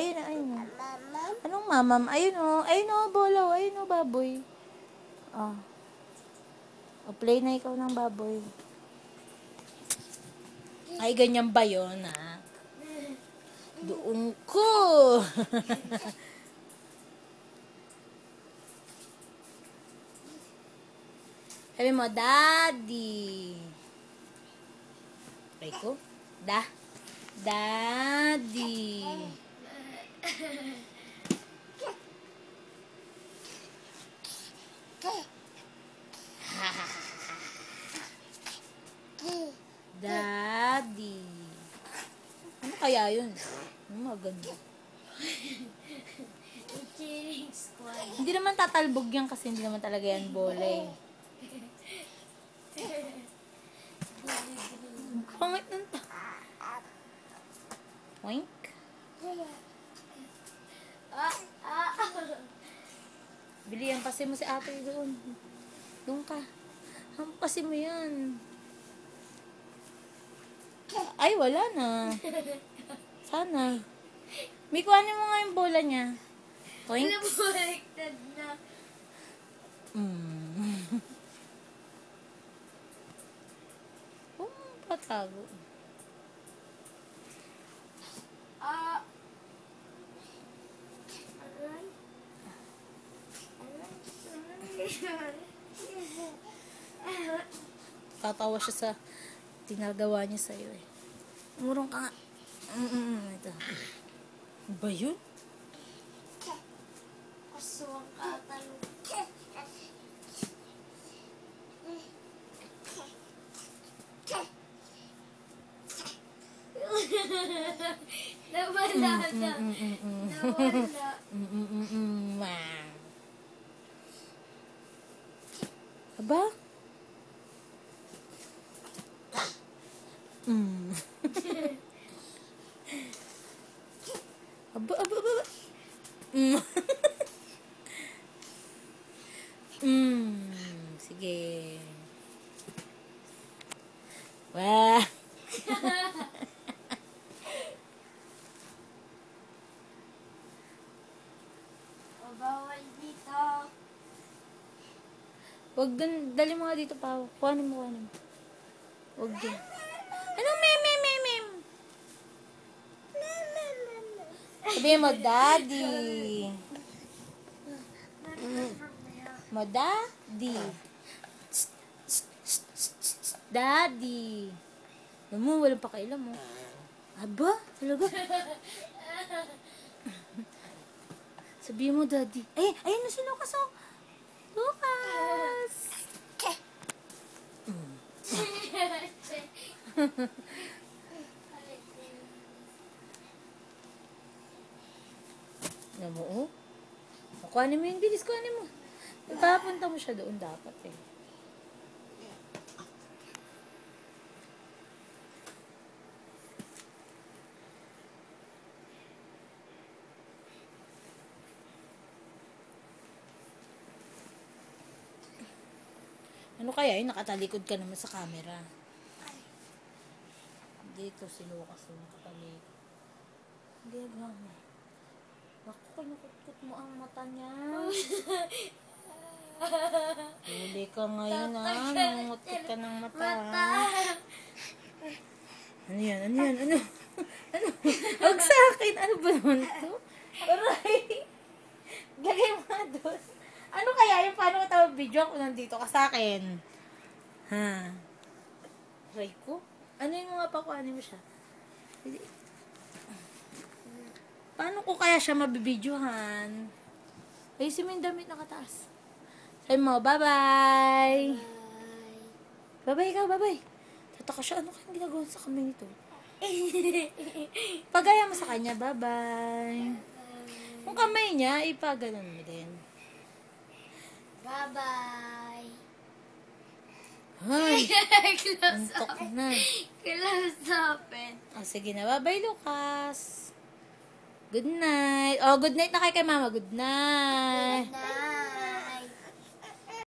Ayun na, ayun na. Anong mamam? Ayun o. Ayun o, bolo. Ayun o, baboy. Oh. O, play na ikaw ng baboy. Ay, ganyan ba yun, ha? Doon ko. Sabi mo, Daddy. Try ko. Da. Daddy. Daddy. Ano kaya yun? Ano maganda? Cheering squad. Hindi naman tatalbog yan kasi hindi naman talaga yan bola eh. Bili yan kasi mo si ate doon. Doon ka. Hampasin mo yan. Ay, wala na. Sana. May kuhanin mo nga yung bola niya. Wink. Nabaliktad na. Mm. Oh, patago. Tatawa siya sa tinagawa niya sa'yo eh. Umurong ka nga. Mm-mm, ito. Ano Ba yun? Aswang katalo. Nawala na. Nawala. Aba? Mm. aba, aba, aba. aba. Mm. mm. Sige. Wah. O, bawal dito. Wag dun, dali mo nga dito pa. Kuhanin mo, kuhanin mo. Wag dun. Sabihin mo, daddy. Mo, daddy. Daddy. Alam mo, walang pakailan mo. Aba, talaga? Sabihin mo, daddy. Ay, ayun na si Lucas, oh. Lucas! Alam mo, oh. Kuhanin mo yung bilis, kuhanin mo. Ipapunta mo siya doon dapat eh. Ano kaya yun? Nakatalikod ka naman sa camera. Dito si Lucas yung nakatalikod. Hindi, gama. Naku, kinukutkot mo ang mata niya. Huli ka ngayon ah. Nangungutkot ka ng mata. Mata. ah. Ano yan? Ano yan? Ano? ano? Huwag sa akin. Ano ba naman ito? Aray! Lagay mo nga doon. Ano kaya yung paano ka tawag video ako nandito ka sa akin? Ha? Aray ko? Ano yung mga pakuhanin mo siya? Paano ko kaya siya mabibidyohan? Ayusin mo yung damit nakataas. Sabi mo, bye-bye! Bye-bye ikaw, bye-bye. Tataka siya, ano kayang ginagawa sa kamay nito? Pagaya mo sa kanya, bye-bye. Kung kamay niya, ipaganon mo din. Bye-bye. Ay, Close up. na. Close open. O, sige na. Bye-bye, Lucas. Good night. Oh, good night na kay kay mama. Good night. Good night.